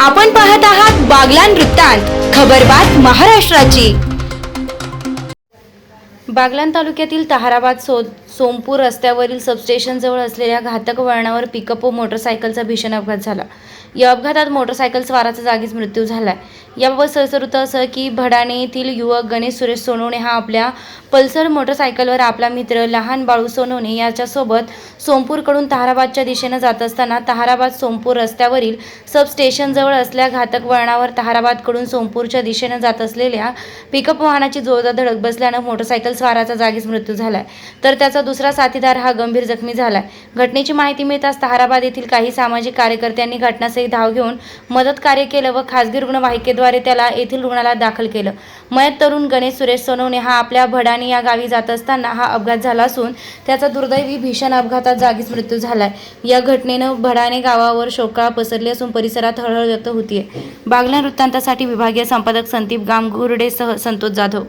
आपण पाहत आहात बागलान वृत्तांत खबरबात महाराष्ट्राची. बागलान तालुक्यातील तहाराबाद सो सोमपूर रस्त्यावरील सबस्टेशनजवळ असलेल्या घातक वळणावर पिकअप व मोटरसायकलचा भीषण अपघात झाला. या अपघातात मोटरसायकल स्वाराचा जागीच मृत्यू झाला याबाबत सरसर वृत्त असं की भडाणे येथील युवक गणेश सुरेश सोनवणे हा आपल्या पल्सर मोटरसायकलवर आपला मित्र लहान बाळू सोनवणे याच्यासोबत सोमपूरकडून तहाराबादच्या दिशेनं जात असताना तहाराबाद सोमपूर रस्त्यावरील सबस्टेशनजवळ असल्या घातक वळणावर तहाराबादकडून सोमपूरच्या दिशेनं जात असलेल्या पिकअप वाहनाची जोरदार धडक बसल्यानं मोटरसायकल स्वाराचा जागीच मृत्यू झालाय. तर त्याचा दुसरा साथीदार हा गंभीर जखमी झालाय. घटनेची माहिती मिळताच तहाराबाद येथील काही सामाजिक कार्यकर्त्यांनी घटनास्थळी धाव घेऊन मदत कार्य केलं व खासगी रुग्णवाहिकेद्वारे त्याला येथील रुग्णालयात दाखल केलं. मयत तरुण गणेश सुरेश सोनवणे हा आपल्या भडाणी या गावी जात असताना हा अपघात झाला असून त्याचा दुर्दैवी भीषण अपघातात जागीच मृत्यू झालाय. या घटनेनं भडाणे गावावर शोकाळ पसरली असून परिसरात हळहळ व्यक्त होतीये. बागल्या वृत्तांतासाठी विभागीय संपादक संदीप गामगुर्डेसह संतोष जाधव.